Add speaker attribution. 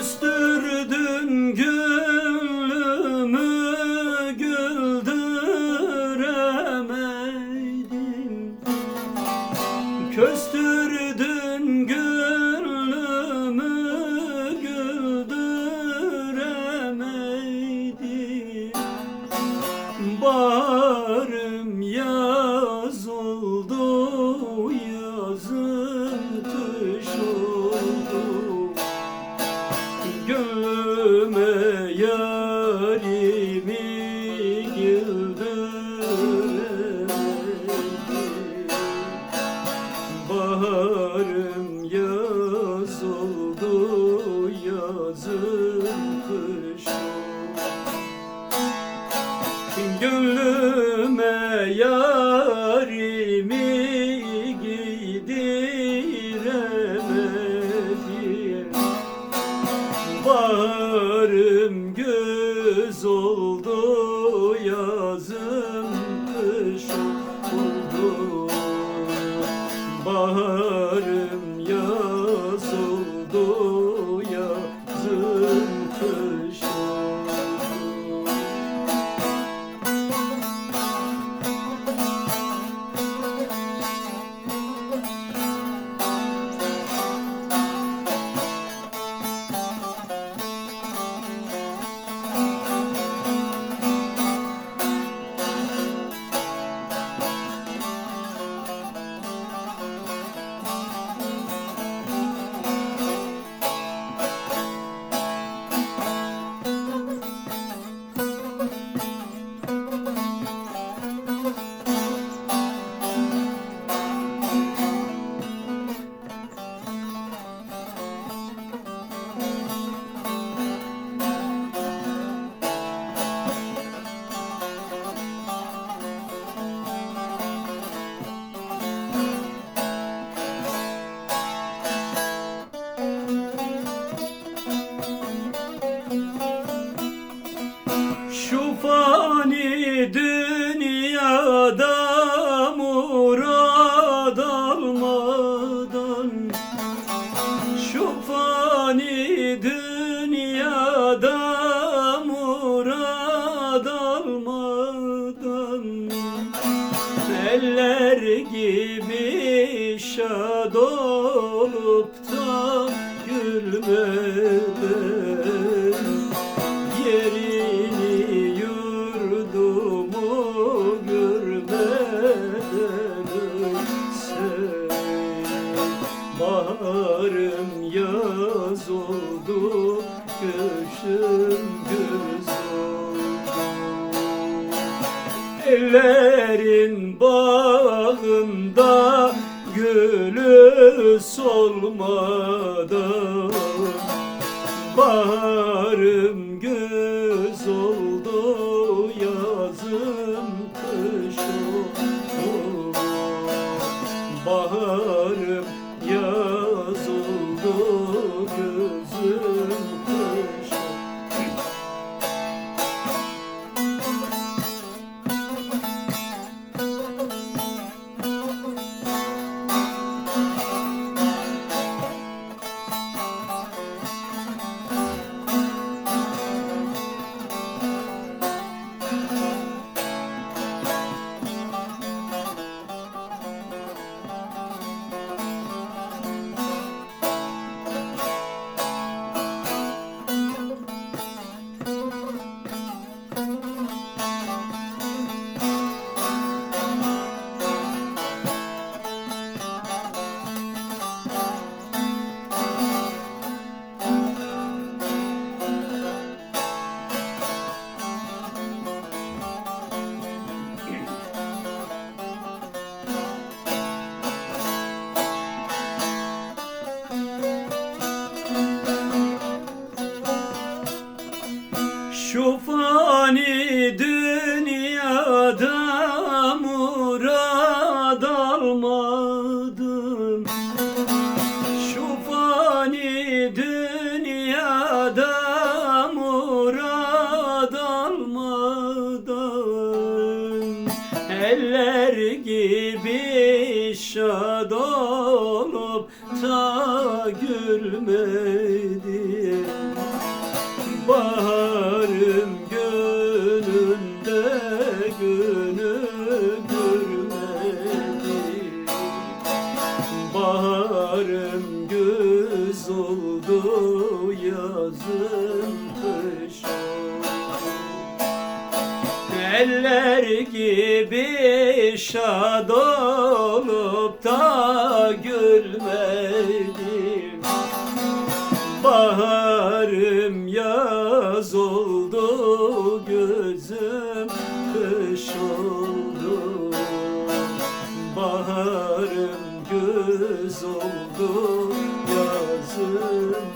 Speaker 1: Küstürdün gülümü güldüremedim Küstürdün gülümü güldüremedim Bağrım yazıldı yazım tuşu. baharım Seller gibi şad ellerin bağında gülü solmadan Baharım güz oldu yazım kış oldu. Baharım yaz oldu gözüm Seller gibi şad olup ta gülmedi. Baharım gönlünde günü görmedi Baharım güz oldu yazım kış oldu Eller gibi şad olup da gülmedim. Baharım yaz oldu gözüm kış oldu. Baharım güz oldu yazım